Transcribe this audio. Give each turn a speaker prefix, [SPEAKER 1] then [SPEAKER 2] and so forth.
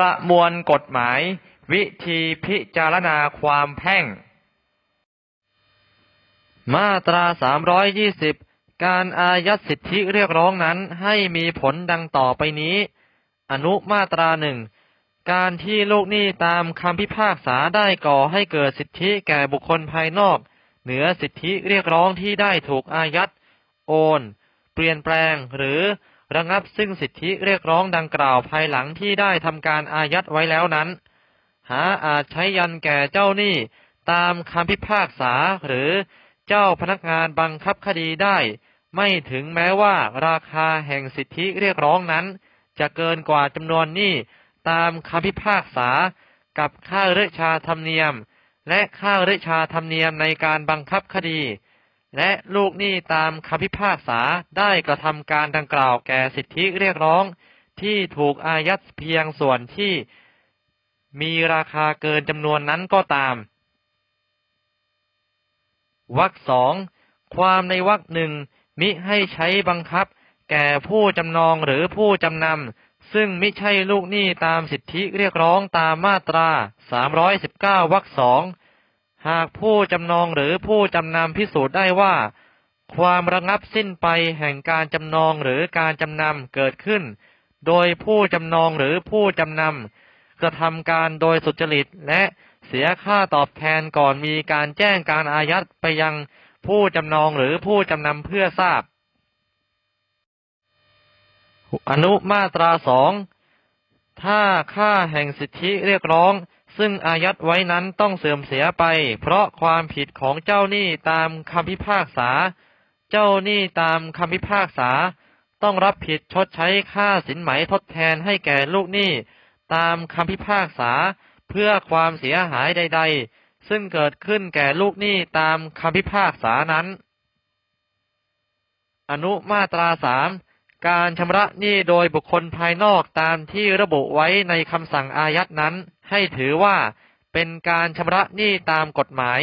[SPEAKER 1] ประมวลกฎหมาย วิธีพิจารณาความแพ่ง มาตรา 320 การอายัดสิทธิเรียกร้องนั้นให้มีผลดังต่อไปนี้ อนุมาตราหนึ่งการที่ลูกหนี้ตามคำพิพากษาได้ก่อให้เกิดสิทธิแก่บุคคลภายนอก เหนือสิทธิเรียกร้องที่ได้ถูกอายัด โอน เปลี่ยนแปลงหรือ ระงับซึ่งสิทธิเรียกร้องดังกล่าวภายหลังที่ได้ทำการอายัดไว้แล้วนั้น หาอาจใช้ยันแก่เจ้าหนี้ตามคำพิพากษาหรือเจ้าพนักงานบังคับคดีได้ ไม่ถึงแม้ว่าราคาแห่งสิทธิเรียกร้องนั้น จะเกินกว่าจำนวนหนี้ตามคำพิพากษากับค่าเรชาธรรมเนียม และค่าเรชาธรรมเนียมในการบังคับคดี และลูกหนี้ตามคำพิพากษาได้กระทำการดังกล่าวแก่สิทธิเรียกร้อง ที่ถูกอายัดเพียงส่วนที่มีราคาเกินจำนวนนั้นก็ตามวรรคสองความในวรรคหนึ่งมิให้ใช้บังคับ แก่ผู้จำนองหรือผู้จำนำซึ่งมิใช่ลูกหนี้ตามสิทธิเรียกร้องตามมาตรา 319วรรคสอง หากผู้จำนองหรือผู้จำนำพิสูจน์ได้ว่า ความระงับสิ้นไปแห่งการจำนองหรือการจำนำเกิดขึ้น โดยผู้จำนองหรือผู้จำนำกระทำการโดยสุจริตและเสียค่าตอบแทนก่อนมีการแจ้งการอายัดไปยังผู้จำนองหรือผู้จำนำเพื่อทราบ อนุมาตราสองถ้าค่าแห่งสิทธิเรียกร้อง ซึ่งอายัดไว้นั้นต้องเสื่อมเสียไป เพราะความผิดของเจ้าหนี้ตามคำพิพากษา เจ้าหนี้ตามคำพิพากษา ต้องรับผิดชดใช้ค่าสินไหมทดแทนให้แก่ลูกหนี้ตามคำพิพากษา เพื่อความเสียหายใด ๆ ซึ่งเกิดขึ้นแก่ลูกหนี้ตามคำพิพากษานั้น อนุมาตราสามการชำระหนี้โดยบุคคลภายนอกตามที่ระบุไว้ในคำสั่งอายัดนั้น ให้ถือว่าเป็นการชำระหนี้ตามกฎหมาย